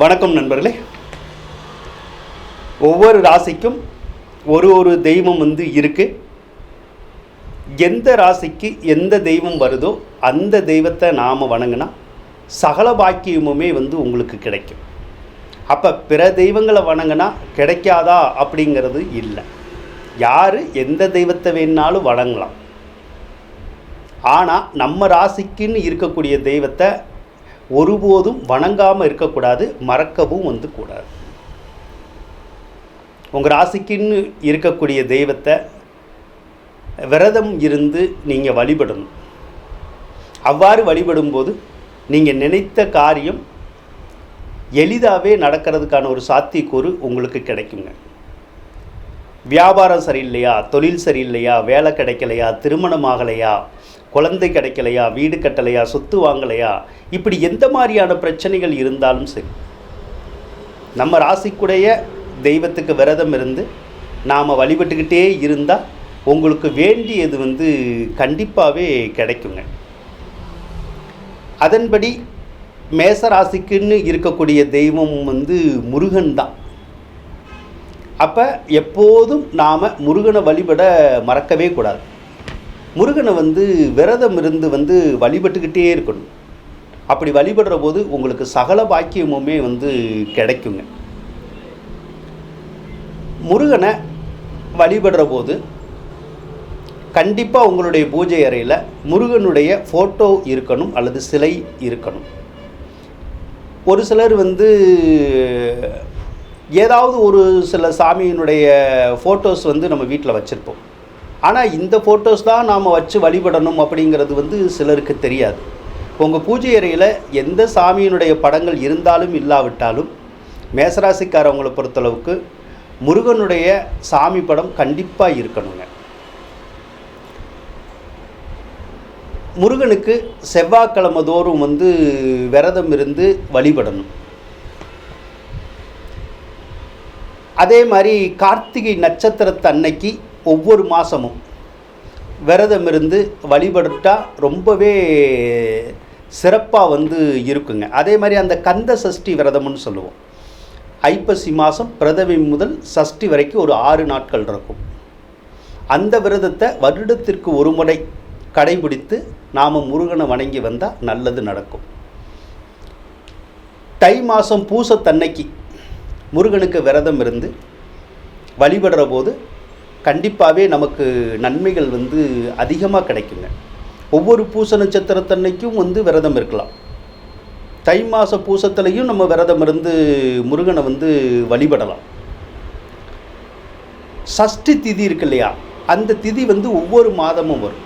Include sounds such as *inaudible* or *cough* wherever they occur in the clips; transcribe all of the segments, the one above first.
வணக்கம் நண்பர்களே. ஒவ்வொரு ராசிக்கும் ஒரு ஒரு தெய்வம் வந்து இருக்குது எந்த ராசிக்கு எந்த தெய்வம் வருதோ அந்த தெய்வத்தை நாம் வணங்கினா சகல பாக்கியமுமே வந்து உங்களுக்கு கிடைக்கும். அப்போ பிற தெய்வங்களை வணங்கினா கிடைக்காதா அப்படிங்கிறது இல்லை. யார் எந்த தெய்வத்தை வேணாலும் வணங்கலாம். ஆனால் நம்ம ராசிக்குன்னு இருக்கக்கூடிய தெய்வத்தை ஒருபோதும் வணங்காமல் இருக்கக்கூடாது மறக்கவும் வந்து கூடாது. உங்கள் ராசிக்குன்னு இருக்கக்கூடிய தெய்வத்தை விரதம் இருந்து நீங்கள் வழிபடணும். அவ்வாறு வழிபடும்போது நீங்கள் நினைத்த காரியம் எளிதாகவே நடக்கிறதுக்கான ஒரு சாத்தியக்கூறு உங்களுக்கு கிடைக்குங்க. வியாபாரம் சரியில்லையா? தொழில் சரியில்லையா? வேலை கிடைக்கலையா? திருமணம் ஆகலையா? குழந்தை கிடைக்கலையா வீடு கட்டலையா சொத்து வாங்கலையா? இப்படி எந்த மாதிரியான பிரச்சனைகள் இருந்தாலும் சரி நம்ம ராசிக்குடைய தெய்வத்துக்கு விரதம் இருந்து நாம் வழிபட்டுக்கிட்டே இருந்தால் உங்களுக்கு வேண்டியது வந்து கண்டிப்பாகவே கிடைக்குங்க. அதன்படி மேச ராசிக்குன்னு இருக்கக்கூடிய தெய்வம் வந்து முருகன் தான். அப்போ எப்போதும் நாம் முருகனை வழிபட மறக்கவே கூடாது. முருகனை வந்து விரதம் இருந்து வந்து வழிபட்டுக்கிட்டே இருக்கணும். அப்படி வழிபடுற போது உங்களுக்கு சகல பாக்கியமுமே வந்து கிடைக்குங்க. முருகனை வழிபடுற போது கண்டிப்பாக உங்களுடைய பூஜை அறையில் முருகனுடைய ஃபோட்டோ இருக்கணும் அல்லது சிலை இருக்கணும். ஒரு சிலர் வந்து ஏதாவது ஒரு சில சாமியினுடைய ஃபோட்டோஸ் வந்து நம்ம வீட்டில் வச்சுருப்போம். ஆனால் இந்த ஃபோட்டோஸ் தான் நாம் வச்சு வழிபடணும் அப்படிங்கிறது வந்து சிலருக்கு தெரியாது. உங்கள் பூஜை அறையில் எந்த சாமியினுடைய படங்கள் இருந்தாலும் இல்லாவிட்டாலும் மேசராசிக்காரவங்களை பொறுத்தளவுக்கு முருகனுடைய சாமி படம் கண்டிப்பாக இருக்கணுங்க. முருகனுக்கு செவ்வாய்க்கிழமை தோறும் வந்து விரதம் இருந்து வழிபடணும். அதே மாதிரி கார்த்திகை நட்சத்திரத்தன்னைக்கு ஒவ்வொரு மாதமும் விரதம் இருந்து வழிபட்டால் ரொம்பவே சிறப்பாக வந்து இருக்குங்க. அதே மாதிரி அந்த கந்த சஷ்டி விரதம்னு சொல்லுவோம். ஐப்பசி மாதம் பிரதவி முதல் சஷ்டி வரைக்கும் ஒரு ஆறு நாட்கள் இருக்கும். அந்த விரதத்தை வருடத்திற்கு ஒரு முறை கடைபிடித்து நாம் முருகனை வணங்கி வந்தால் நல்லது நடக்கும். தை மாதம் பூசத்தன்னைக்கு முருகனுக்கு விரதம் இருந்து வழிபடுற போது கண்டிப்பாகவே நமக்கு நன்மைகள் வந்து அதிகமாக கிடைக்குங்க. ஒவ்வொரு பூச நட்சத்திரத்தன்னைக்கும் வந்து விரதம் இருக்கலாம். தை மாத பூசத்துலையும் நம்ம விரதம் இருந்து முருகனை வந்து வழிபடலாம். சஷ்டி திதி இருக்கு இல்லையா? அந்த திதி வந்து ஒவ்வொரு மாதமும் வரும்.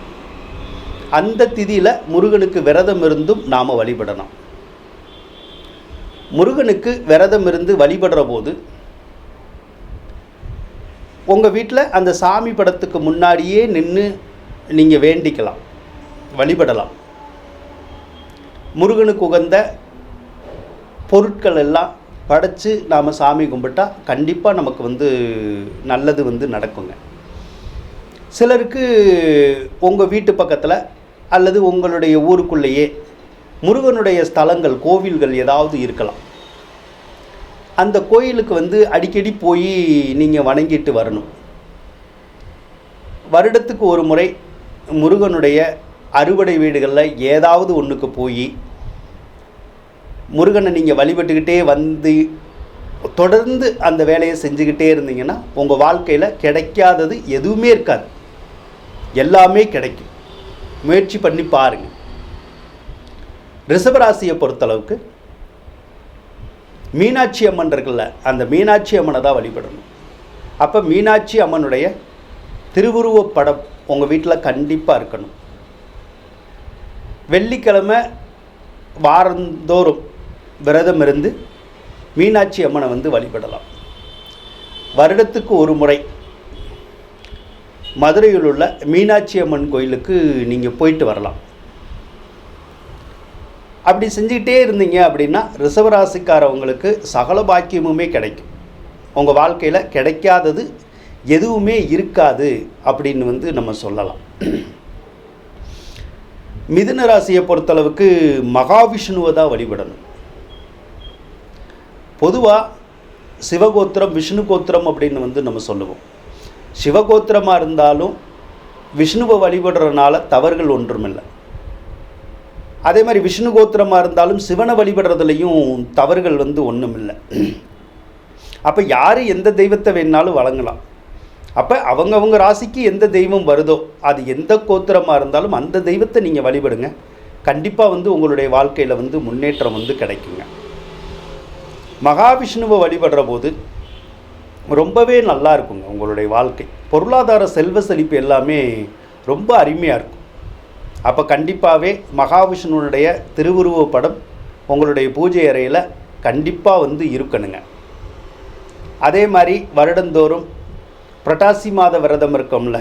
அந்த திதியில் முருகனுக்கு விரதம் இருந்தும் நாம் வழிபடலாம். முருகனுக்கு விரதம் இருந்து வழிபடுற போது உங்கள் வீட்டில் அந்த சாமி படத்துக்கு முன்னாடியே நின்று நீங்கள் வேண்டிக்கலாம் வழிபடலாம். முருகனுக்கு உகந்த பொருட்கள் எல்லாம் படைத்து நாம் சாமி கும்பிட்டா கண்டிப்பாக நமக்கு வந்து நல்லது வந்து நடக்குங்க. சிலருக்கு உங்கள் வீட்டு பக்கத்தில் அல்லது உங்களுடைய ஊருக்குள்ளேயே முருகனுடைய ஸ்தலங்கள் கோவில்கள் ஏதாவது இருக்கலாம். அந்த கோயிலுக்கு வந்து அடிக்கடி போய் நீங்கள் வணங்கிட்டு வரணும். வருடத்துக்கு ஒரு முறை முருகனுடைய அறுவடை வீடுகளில் ஏதாவது ஒன்றுக்கு போய் முருகனை நீங்கள் வழிபட்டுக்கிட்டே வந்து தொடர்ந்து அந்த வேலையை செஞ்சுக்கிட்டே இருந்தீங்கன்னா உங்கள் வாழ்க்கையில் கிடைக்காதது எதுவுமே இருக்காது. எல்லாமே கிடைக்கும். முயற்சி பண்ணி பாருங்கள் ரிஷபராசியை பொறுத்தளவுக்கு மீனாட்சி அம்மன் இருக்குல்ல அந்த மீனாட்சி அம்மனை தான் வழிபடணும். அப்போ மீனாட்சி அம்மனுடைய திருவுருவப் படம் உங்கள் வீட்டில் கண்டிப்பாக இருக்கணும். வெள்ளிக்கிழமை வாரந்தோறும் விரதம் இருந்து மீனாட்சி அம்மனை வந்து வழிபடலாம். வருடத்துக்கு ஒரு முறை மதுரையில் உள்ள மீனாட்சி அம்மன் கோயிலுக்கு நீங்கள் போயிட்டு வரலாம். அப்படி செஞ்சுக்கிட்டே இருந்தீங்க அப்படின்னா ரிசவராசிக்காரவங்களுக்கு சகல பாக்கியமுமே கிடைக்கும். உங்கள் வாழ்க்கையில் கிடைக்காதது எதுவுமே இருக்காது அப்படின்னு வந்து நம்ம சொல்லலாம். *clears throat* மிதுன ராசியை பொறுத்தளவுக்கு மகாவிஷ்ணுவை தான் வழிபடணும். பொதுவாக சிவகோத்திரம் விஷ்ணு கோத்திரம் அப்படின்னு வந்து நம்ம சொல்லுவோம். சிவகோத்திரமாக இருந்தாலும் விஷ்ணுவை வழிபடுறதுனால தவறுகள் ஒன்றுமில்லை. அதே மாதிரி விஷ்ணு கோத்திரமாக இருந்தாலும் சிவனை வழிபடுறதுலையும் தவறுகள் வந்து ஒன்றும் இல்லை அப்போ யார் எந்த தெய்வத்தை வேணாலும் வழங்கலாம். அப்போ அவங்கவங்க ராசிக்கு எந்த தெய்வம் வருதோ அது எந்த கோத்திரமாக இருந்தாலும் அந்த தெய்வத்தை நீங்கள் வழிபடுங்க. கண்டிப்பாக வந்து உங்களுடைய வாழ்க்கையில் வந்து முன்னேற்றம் வந்து கிடைக்குங்க. மகாவிஷ்ணுவை வழிபடுற போது ரொம்பவே நல்லா இருக்குங்க உங்களுடைய வாழ்க்கை. பொருளாதார செல்வ செழிப்பு எல்லாமே ரொம்ப அருமையாக இருக்கும். அப்போ கண்டிப்பாகவே மகாவிஷ்ணுனுடைய திருவுருவ படம் உங்களுடைய பூஜை அறையில் கண்டிப்பாக வந்து இருக்கணுங்க. அதே மாதிரி வருடந்தோறும் புரட்டாசி மாத விரதம் இருக்கோம்ல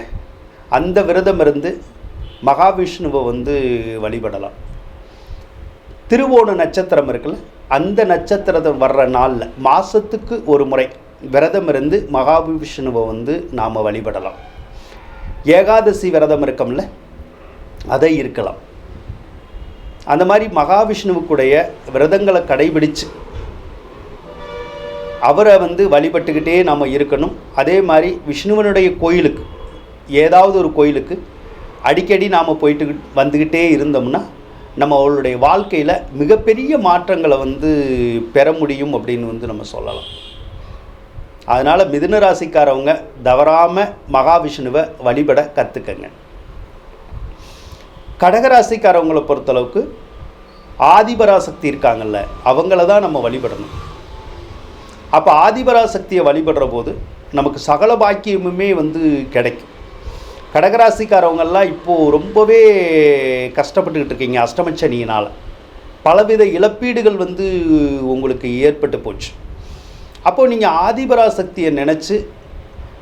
அந்த விரதம் இருந்து மகாவிஷ்ணுவை வந்து வழிபடலாம். திருவோண நட்சத்திரம் இருக்குல்ல அந்த நட்சத்திரத்தை வர்ற நாளில் மாதத்துக்கு ஒரு முறை விரதம் இருந்து மகாவிஷ்ணுவை வந்து நாம் வழிபடலாம். ஏகாதசி விரதம் இருக்கோம்ல அதை இருக்கலாம். அந்த மாதிரி மகாவிஷ்ணுவுக்குடைய விரதங்களை கடைபிடிச்சு அவரை வந்து வழிபட்டுக்கிட்டே நாம் இருக்கணும். அதே மாதிரி விஷ்ணுவனுடைய கோயிலுக்கு ஏதாவது ஒரு கோயிலுக்கு அடிக்கடி நாம் போயிட்டு வந்துக்கிட்டே இருந்தோம்னா நம்ம அவளுடைய வாழ்க்கையில் மிகப்பெரிய மாற்றங்களை வந்து பெற முடியும் அப்படின்னு வந்து நம்ம சொல்லலாம். அதனால் மிதுன ராசிக்காரவங்க தவறாமல் மகாவிஷ்ணுவை வழிபட கற்றுக்கங்க கடகராசிக்காரவங்களை பொறுத்தளவுக்கு ஆதிபராசக்தி இருக்காங்கல்ல அவங்கள தான் நம்ம வழிபடணும். அப்போ ஆதிபராசக்தியை வழிபடுற போது நமக்கு சகல பாக்கியமுமே வந்து கிடைக்கும். கடகராசிக்காரவங்கெல்லாம் இப்போது ரொம்பவே கஷ்டப்பட்டுக்கிட்டு இருக்கீங்க அஷ்டமச்சனியினால். பலவித இழப்பீடுகள் வந்து உங்களுக்கு ஏற்பட்டு போச்சு. அப்போது நீங்கள் ஆதிபராசக்தியை நினச்சி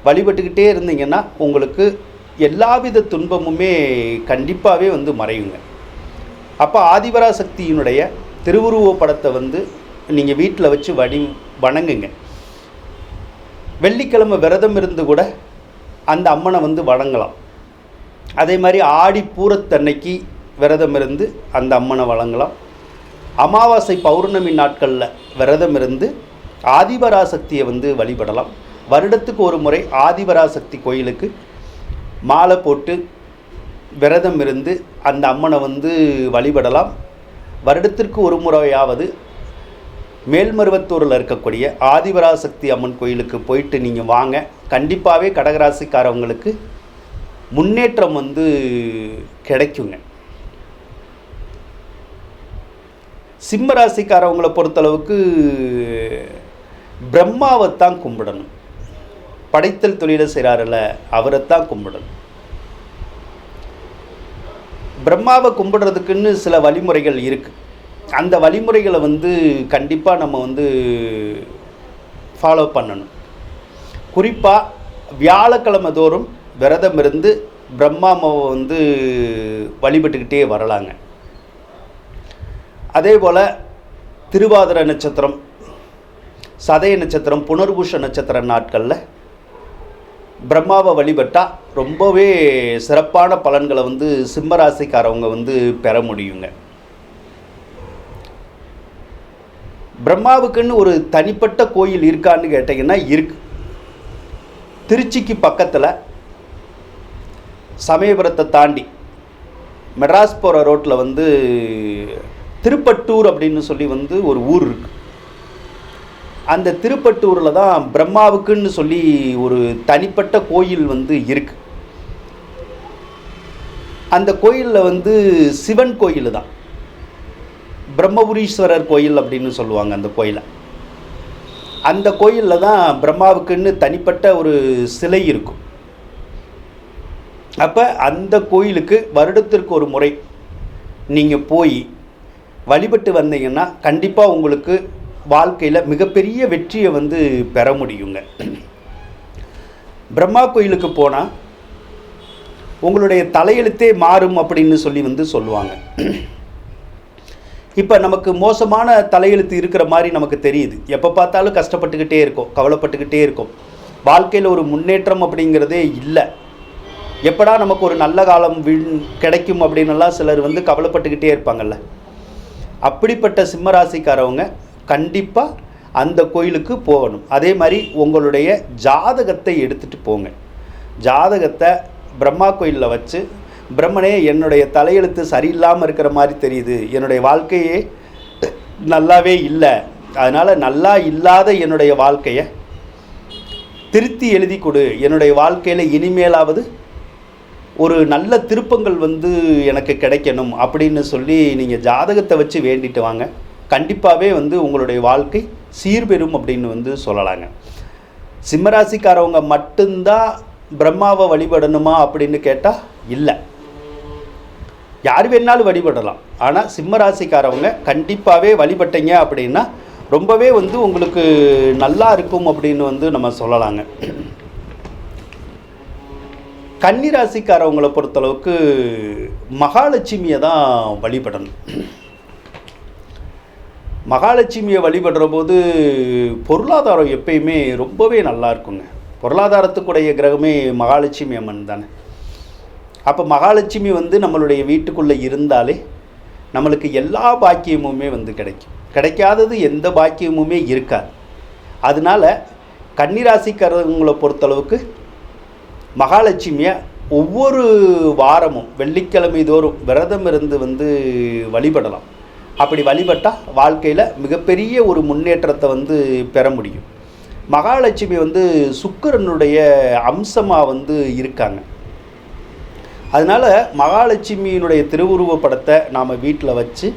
வழிபட்டுக்கிட்டே இருந்தீங்கன்னா உங்களுக்கு எல்லாவித துன்பமுமே கண்டிப்பாகவே வந்து மறையுங்க. அப்போ ஆதிபராசக்தியினுடைய திருவுருவ படத்தை வந்து நீங்கள் வீட்டில் வச்சு வடி வணங்குங்க. வெள்ளிக்கிழமை விரதம் இருந்து கூட அந்த அம்மனை வந்து வணங்கலாம். அதே மாதிரி ஆடி பூரத்தன்னைக்கு விரதம் இருந்து அந்த அம்மனை வழங்கலாம் அமாவாசை பௌர்ணமி நாட்களில் விரதம் இருந்து ஆதிபராசக்தியை வந்து வழிபடலாம். வருடத்துக்கு ஒரு முறை ஆதிபராசக்தி கோயிலுக்கு மாலை போட்டு விரதம் இருந்து அந்த அம்மனை வந்து வழிபடலாம். வருடத்திற்கு ஒரு முறையாவது மேல்மருவத்தூரில் இருக்கக்கூடிய ஆதிபராசக்தி அம்மன் கோயிலுக்கு போயிட்டு நீங்கள் வாங்க. கண்டிப்பாகவே கடகராசிக்காரவங்களுக்கு முன்னேற்றம் வந்து கிடைக்குங்க. சிம்ம ராசிக்காரவங்களை பொறுத்தளவுக்கு பிரம்மாவைத்தான் கும்பிடணும். படைத்தல் தொழிலை செய்கிறாருல அவரைத்தான் கும்பிடணும். பிரம்மாவை கும்பிடுறதுக்குன்னு சில வழிமுறைகள் இருக்குது அந்த வழிமுறைகளை வந்து கண்டிப்பாக நம்ம வந்து ஃபாலோ பண்ணணும். குறிப்பாக வியாழக்கிழமை தோறும் விரதம் இருந்து பிரம்மாமாவை வந்து வழிபட்டுக்கிட்டே வரலாங்க. அதே போல் திருவாதிர நட்சத்திரம் சதய நட்சத்திரம் புனர்பூஷ நட்சத்திர நாட்களில் பிரம்மாவை வழிபட்டால் ரொம்பவே சிறப்பான பலன்களை வந்து சிம்மராசிக்காரவங்க வந்து பெற முடியுங்க. பிரம்மாவுக்குன்னு ஒரு தனிப்பட்ட கோயில் இருக்கான்னு கேட்டிங்கன்னா இருக்கு. திருச்சிக்கு பக்கத்தில் சமயபுரத்தை தாண்டி மெட்ராஸ் போகிற ரோட்டில் வந்து திருப்பட்டூர் அப்படின்னு சொல்லி வந்து ஒரு ஊர் இருக்குது அந்த திருப்பட்டூரில் தான் பிரம்மாவுக்குன்னு சொல்லி ஒரு தனிப்பட்ட கோயில் வந்து இருக்கு. அந்த கோயிலில் வந்து சிவன் கோயில் தான். பிரம்மபுரீஸ்வரர் கோயில் அப்படின்னு சொல்லுவாங்க அந்த கோயிலை. அந்த கோயிலில் தான் பிரம்மாவுக்குன்னு தனிப்பட்ட ஒரு சிலை இருக்கும். அப்போ அந்த கோயிலுக்கு வருடத்திற்கு ஒரு முறை நீங்கள் போய் வழிபட்டு வந்தீங்கன்னா கண்டிப்பாக உங்களுக்கு வாழ்க்கையில் மிகப்பெரிய வெற்றியை வந்து பெற முடியுங்க. பிரம்மா கோயிலுக்கு போனால் உங்களுடைய தலையெழுத்தே மாறும் அப்படின்னு சொல்லி வந்து சொல்லுவாங்க. இப்போ நமக்கு மோசமான தலையெழுத்து இருக்கிற மாதிரி நமக்கு தெரியுது. எப்போ பார்த்தாலும் கஷ்டப்பட்டுக்கிட்டே இருக்கோம் கவலைப்பட்டுக்கிட்டே இருக்கோம். வாழ்க்கையில் ஒரு முன்னேற்றம் அப்படிங்கிறதே இல்லை. எப்படா நமக்கு ஒரு நல்ல காலம் விண் கிடைக்கும் அப்படின்னுலாம் சிலர் வந்து கவலைப்பட்டுக்கிட்டே இருப்பாங்கல்ல. அப்படிப்பட்ட சிம்மராசிக்காரவங்க கண்டிப்பாக அந்த கோயிலுக்கு போகணும். அதே மாதிரி உங்களுடைய ஜாதகத்தை எடுத்துகிட்டு போங்க. ஜாதகத்தை பிரம்மா கோயிலில் வச்சு பிரம்மனே என்னுடைய தலையெழுத்து சரியில்லாமல் இருக்கிற மாதிரி தெரியுது. என்னுடைய வாழ்க்கையே நல்லாவே இல்லை. அதனால் நல்லா இல்லாத என்னுடைய வாழ்க்கையை திருத்தி எழுதி கொடு. என்னுடைய வாழ்க்கையில் இனிமேலாவது ஒரு நல்ல திருப்பங்கள் வந்து எனக்கு கிடைக்கணும் அப்படின்னு சொல்லி நீங்கள் ஜாதகத்தை வச்சு வேண்டிட்டு வாங்க. கண்டிப்பாகவே வந்து உங்களுடைய வாழ்க்கை சீர்பெறும் அப்படின்னு வந்து சொல்லலாங்க. சிம்மராசிக்காரவங்க மட்டும்தான் பிரம்மாவை வழிபடணுமா அப்படின்னு கேட்டால் இல்லை. யார் வேணாலும் வழிபடலாம். ஆனால் சிம்மராசிக்காரவங்க கண்டிப்பாகவே வழிபட்டீங்க அப்படின்னா ரொம்பவே வந்து உங்களுக்கு நல்லா இருக்கும் அப்படின்னு வந்து நம்ம சொல்லலாங்க. கன்னிராசிக்காரவங்களை பொறுத்தளவுக்கு மகாலட்சுமியை தான் வழிபடணும். மகாலட்சுமியை வழிபடுற போது பொருளாதாரம் எப்பயுமே ரொம்பவே நல்லா இருக்குங்க. பொருளாதாரத்துக்குடைய கிரகமே மகாலட்சுமி அம்மன் தானே. அப்போ மகாலட்சுமி வந்து நம்மளுடைய வீட்டுக்குள்ளே இருந்தாலே நம்மளுக்கு எல்லா பாக்கியமுமே வந்து கிடைக்கும். கிடைக்காதது எந்த பாக்கியமுமே இருக்காது. அதனால கன்னிராசிக்காரங்களை பொறுத்தளவுக்கு மகாலட்சுமியை ஒவ்வொரு வாரமும் வெள்ளிக்கிழமை தோறும் விரதம் இருந்து வந்து வழிபடலாம். அப்படி வழிபட்டால் வாழ்க்கையில் மிகப்பெரிய ஒரு முன்னேற்றத்தை வந்து பெற முடியும். மகாலட்சுமி வந்து சுக்கிரனுடைய அம்சமாக வந்து இருக்காங்க. அதனால் மகாலட்சுமியினுடைய திருவுருவ படத்தை நாம் வீட்டில் வச்சு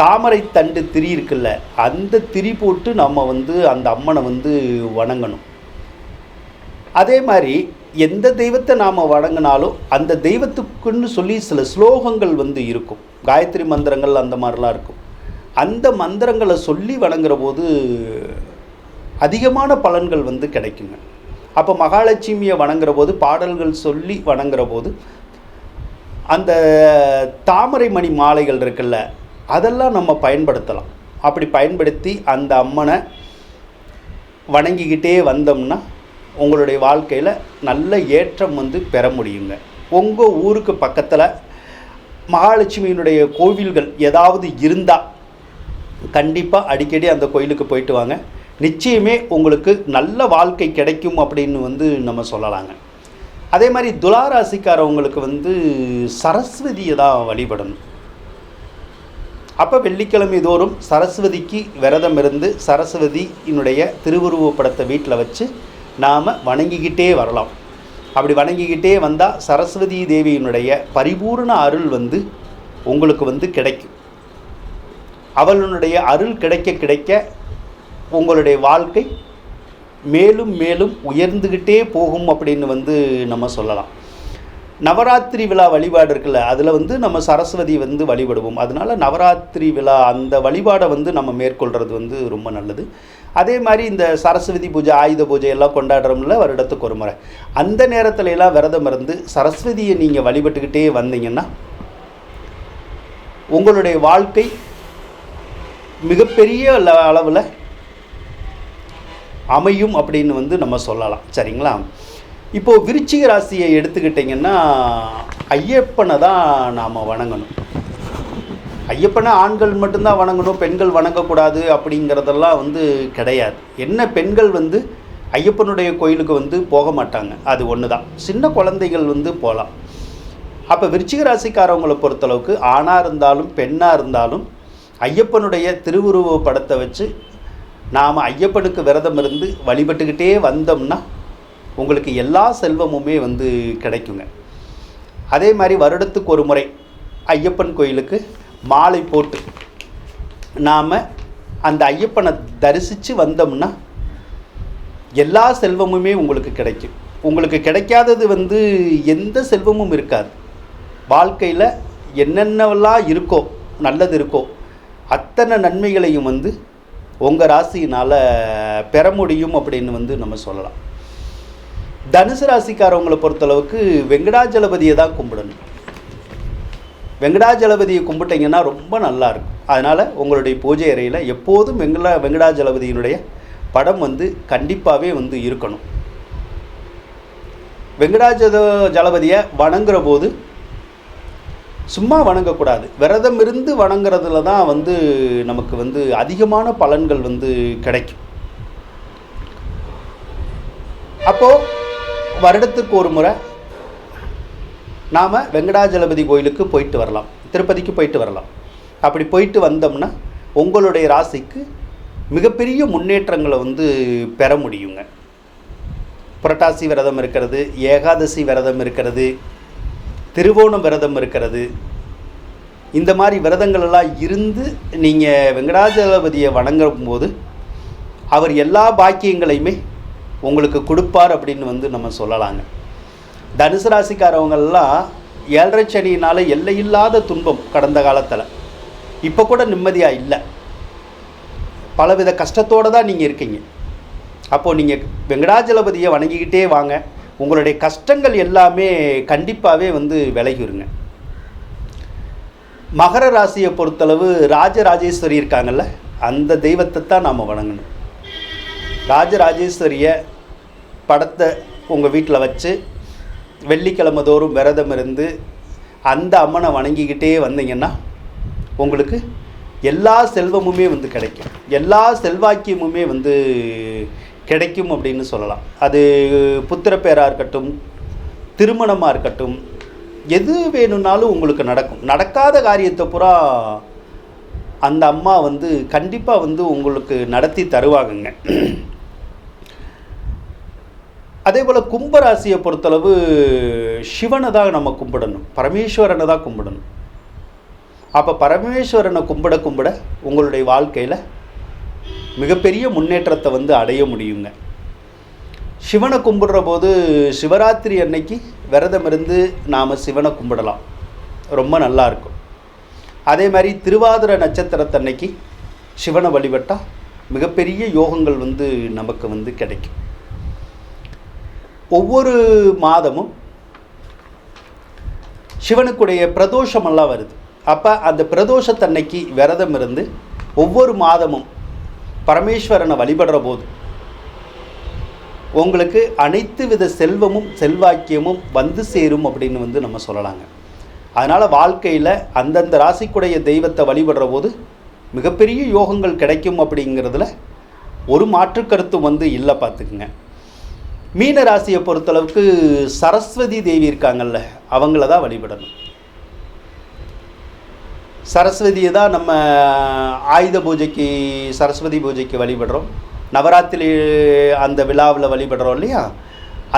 தாமரை தண்டு திரி இருக்குல்ல அந்த திரி போட்டு நம்ம வந்து அந்த அம்மனை வந்து வணங்கணும். அதே மாதிரி எந்த தெய்வத்தை நாம் வணங்கினாலும் அந்த தெய்வத்துக்குன்னு சொல்லி சில ஸ்லோகங்கள் வந்து இருக்கும். காயத்ரி மந்திரங்கள் அந்த மாதிரிலாம் இருக்கும். அந்த மந்திரங்களை சொல்லி வணங்குற போது அதிகமான பலன்கள் வந்து கிடைக்குங்க. அப்போ மகாலட்சுமியை வணங்குற போது பாடல்கள் சொல்லி வணங்குற போது அந்த தாமரை மணி மாலைகள் இருக்குல்ல அதெல்லாம் நம்ம பயன்படுத்தலாம். அப்படி பயன்படுத்தி அந்த அம்மனை வணங்கிக்கிட்டே வந்தோம்னா உங்களுடைய வாழ்க்கையில் நல்ல ஏற்றம் வந்து பெற முடியுங்க. உங்கள் ஊருக்கு பக்கத்தில் மகாலட்சுமியினுடைய கோவில்கள் ஏதாவது இருந்தால் கண்டிப்பாக அடிக்கடி அந்த கோயிலுக்கு போயிட்டு வாங்க. நிச்சயமே உங்களுக்கு நல்ல வாழ்க்கை கிடைக்கும் அப்படின்னு வந்து நம்ம சொல்லலாங்க. அதே மாதிரி துளாராசிக்காரவங்களுக்கு வந்து சரஸ்வதியை தான் வழிபடணும். அப்போ வெள்ளிக்கிழமை தோறும் சரஸ்வதிக்கு விரதம் இருந்து சரஸ்வதியினுடைய திருவுருவப்படத்தை வீட்டில் வச்சு நாம் வணங்கிக்கிட்டே வரலாம். அப்படி வணங்கிக்கிட்டே வந்தால் சரஸ்வதி தேவியினுடைய பரிபூர்ண அருள் வந்து உங்களுக்கு வந்து கிடைக்கும். அவளுடைய அருள் கிடைக்க கிடைக்க உங்களுடைய வாழ்க்கை மேலும் மேலும் உயர்ந்துக்கிட்டே போகும் அப்படின்னு வந்து நம்ம சொல்லலாம். நவராத்திரி விழா வழிபாடு இருக்குல்ல அதில் வந்து நம்ம சரஸ்வதி வந்து வழிபடுவோம். அதனால் நவராத்திரி விழா அந்த வழிபாடை வந்து நம்ம மேற்கொள்கிறது வந்து ரொம்ப நல்லது. அதே மாதிரி இந்த சரஸ்வதி பூஜை ஆயுத பூஜை எல்லாம் கொண்டாடுறோம்ல வருடத்துக்கு ஒரு முறை. அந்த நேரத்துல எல்லாம் விரதம் இருந்து சரஸ்வதியை நீங்கள் வழிபட்டுக்கிட்டே வந்தீங்கன்னா உங்களுடைய வாழ்க்கை மிகப்பெரிய அளவில் அமையும் அப்படின்னு வந்து நம்ம சொல்லலாம். சரிங்களா? இப்போது விருச்சிக ராசியை எடுத்துக்கிட்டிங்கன்னா ஐயப்பனை தான் நாம் வணங்கணும். ஐயப்பனை ஆண்கள் மட்டும்தான் வணங்கணும் பெண்கள் வணங்கக்கூடாது அப்படிங்கிறதெல்லாம் வந்து கிடையாது. என்ன பெண்கள் வந்து ஐயப்பனுடைய கோயிலுக்கு வந்து போக மாட்டாங்க. அது ஒன்று தான் சின்ன குழந்தைகள் வந்து போகலாம் அப்போ விருச்சிக ராசிக்காரவங்களை பொறுத்தளவுக்கு ஆணாக இருந்தாலும் பெண்ணாக இருந்தாலும் ஐயப்பனுடைய திருவுருவ படத்தை வச்சு நாம் ஐயப்பனுக்கு விரதம் இருந்து வழிபட்டுக்கிட்டே வந்தோம்னா உங்களுக்கு எல்லா செல்வமுமே வந்து கிடைக்குங்க. அதே மாதிரி வருடத்துக்கு ஒரு முறை ஐயப்பன் கோயிலுக்கு மாலை போட்டு நாம் அந்த ஐயப்பனை தரிசித்து வந்தோம்னா எல்லா செல்வமுமே உங்களுக்கு கிடைக்கும். உங்களுக்கு கிடைக்காதது வந்து எந்த செல்வமும் இருக்காது. வாழ்க்கையில் என்னென்னவெல்லாம் இருக்கோ நல்லது இருக்கோ அத்தனை நன்மைகளையும் வந்து உங்கள் ராசியினால் பெற முடியும் அப்படின்னு வந்து நம்ம சொல்லலாம். தனுசு ராசிக்காரவங்களை பொறுத்தளவுக்கு வெங்கடாஜலபதியை தான் கும்பிடணும். வெங்கடாஜலபதியை கும்பிட்டிங்கன்னா ரொம்ப நல்லா இருக்கும். அதனால் உங்களுடைய பூஜை அறையில் எப்போதும் வெங்கடா வெங்கடாஜலபதியினுடைய படம் வந்து கண்டிப்பாகவே வந்து இருக்கணும். வெங்கடாஜல ஜலபதியை வணங்குற போது சும்மா வணங்கக்கூடாது. விரதம் இருந்து வணங்குறதுல தான் வந்து நமக்கு வந்து அதிகமான பலன்கள் வந்து கிடைக்கும். அப்போது வருடத்துக்கு ஒரு முறை நாம் வெங்கடாஜலபதி கோயிலுக்கு போயிட்டு வரலாம். திருப்பதிக்கு போயிட்டு வரலாம். அப்படி போயிட்டு வந்தோம்னா உங்களுடைய ராசிக்கு மிகப்பெரிய முன்னேற்றங்களை வந்து பெற முடியுங்க. புரட்டாசி விரதம் இருக்கிறது ஏகாதசி விரதம் இருக்கிறது திருவோணம் விரதம் இருக்கிறது. இந்த மாதிரி விரதங்களெல்லாம் இருந்து நீங்கள் வெங்கடாஜலபதியை வணங்கும் போது அவர் எல்லா பாக்கியங்களையுமே உங்களுக்கு கொடுப்பார் அப்படின்னு வந்து நம்ம சொல்லலாங்க. தனுசு ராசிக்காரவங்கெல்லாம் ஏழரை சனியினால் எல்லையில்லாத துன்பம் கடந்த காலத்தில். இப்போ கூட நிம்மதியாக இல்லை. பலவித கஷ்டத்தோடு தான் நீங்கள் இருக்கீங்க. அப்போது நீங்கள் வெங்கடாஜலபதியை வணங்கிக்கிட்டே வாங்க. உங்களுடைய கஷ்டங்கள் எல்லாமே கண்டிப்பாகவே வந்து விலகிருங்க. மகர ராசியை பொறுத்தளவு ராஜராஜேஸ்வரி இருக்காங்கல்ல அந்த தெய்வத்தை தான் நாம் வணங்கணும். ராஜராஜேஸ்வரியை படத்தை உங்கள் வீட்டில் வச்சு வெள்ளிக்கிழமை தோறும் விரதம் இருந்து அந்த அம்மனை வணங்கிக்கிட்டே வந்தீங்கன்னா உங்களுக்கு எல்லா செல்வமுமே வந்து கிடைக்கும். எல்லா செல்வாக்கியமுமே வந்து கிடைக்கும் அப்படின்னு சொல்லலாம். அது புத்திரப்பேராக இருக்கட்டும் திருமணமாக இருக்கட்டும் எது வேணும்னாலும் உங்களுக்கு நடக்கும். நடக்காத காரியத்தை பூரா அந்த அம்மா வந்து கண்டிப்பாக வந்து உங்களுக்கு நடத்தி தருவாங்கங்க. அதே போல் கும்பராசியை பொறுத்தளவு சிவனை தான் நம்ம கும்பிடணும். பரமேஸ்வரனை தான் கும்பிடணும். அப்போ பரமேஸ்வரனை கும்பிட கும்பிட உங்களுடைய வாழ்க்கையில் மிகப்பெரிய முன்னேற்றத்தை வந்து அடைய முடியுங்க. சிவனை கும்பிடுற போது சிவராத்திரி அன்னைக்கு விரதம் இருந்து நாம் சிவனை கும்பிடலாம். ரொம்ப நல்லா இருக்கும். அதே மாதிரி திருவாதிர நட்சத்திரத்தன்னைக்கு சிவனை வழிபட்டால் மிகப்பெரிய யோகங்கள் வந்து நமக்கு வந்து கிடைக்கும். ஒவ்வொரு மாதமும் சிவனுக்குடைய பிரதோஷமெல்லாம் வருது. அப்போ அந்த பிரதோஷத்தன்னைக்கு விரதம் இருந்து ஒவ்வொரு மாதமும் பரமேஸ்வரனை வழிபடுற போது உங்களுக்கு அனைத்து வித செல்வமும் செல்வாக்கியமும் வந்து சேரும் அப்படின்னு வந்து நம்ம சொல்லலாங்க. அதனால் வாழ்க்கையில் அந்தந்த ராசிக்குடைய தெய்வத்தை வழிபடுற போது மிகப்பெரிய யோகங்கள் கிடைக்கும் அப்படிங்கிறதுல ஒரு மாற்று கருத்தும் வந்து இல்லை பார்த்துக்குங்க. மீன ராசியை பொறுத்தளவுக்கு சரஸ்வதி தேவி இருக்காங்கல்ல அவங்கள தான் வழிபடணும். சரஸ்வதியை தான் நம்ம ஆயுத பூஜைக்கு சரஸ்வதி பூஜைக்கு வழிபடுறோம். நவராத்திரி அந்த விழாவில் வழிபடுறோம் இல்லையா?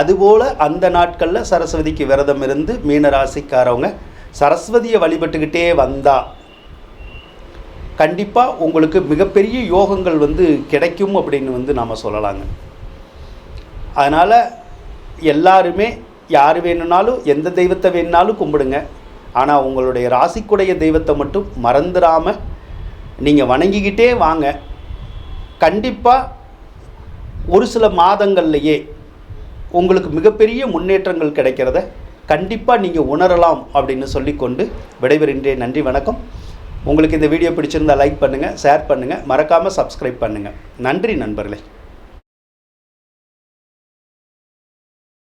அதுபோல் அந்த நாட்களில் சரஸ்வதிக்கு விரதம் இருந்து மீன ராசிக்காரவங்க சரஸ்வதியை வழிபட்டுக்கிட்டே வந்தால் கண்டிப்பாக உங்களுக்கு மிகப்பெரிய யோகங்கள் வந்து கிடைக்கும் அப்படின்னு வந்து நாம் சொல்லலாங்க. அதனால் எல்லாருமே யார் வேணும்னாலும் எந்த தெய்வத்தை வேணுனாலும் கும்பிடுங்க. ஆனால் உங்களுடைய ராசிக்குடைய தெய்வத்தை மட்டும் மறந்துடாமல் நீங்கள் வணங்கிக்கிட்டே வாங்க. கண்டிப்பாக ஒரு சில மாதங்கள்லையே உங்களுக்கு மிகப்பெரிய முன்னேற்றங்கள் கிடைக்கிறத கண்டிப்பாக நீங்கள் உணரலாம் அப்படின்னு சொல்லிக்கொண்டு விடைபெறுகின்றேன். நன்றி வணக்கம். உங்களுக்கு இந்த வீடியோ பிடிச்சிருந்தா லைக் பண்ணுங்கள் ஷேர் பண்ணுங்கள் மறக்காமல் சப்ஸ்கிரைப் பண்ணுங்கள் நன்றி நண்பர்களே.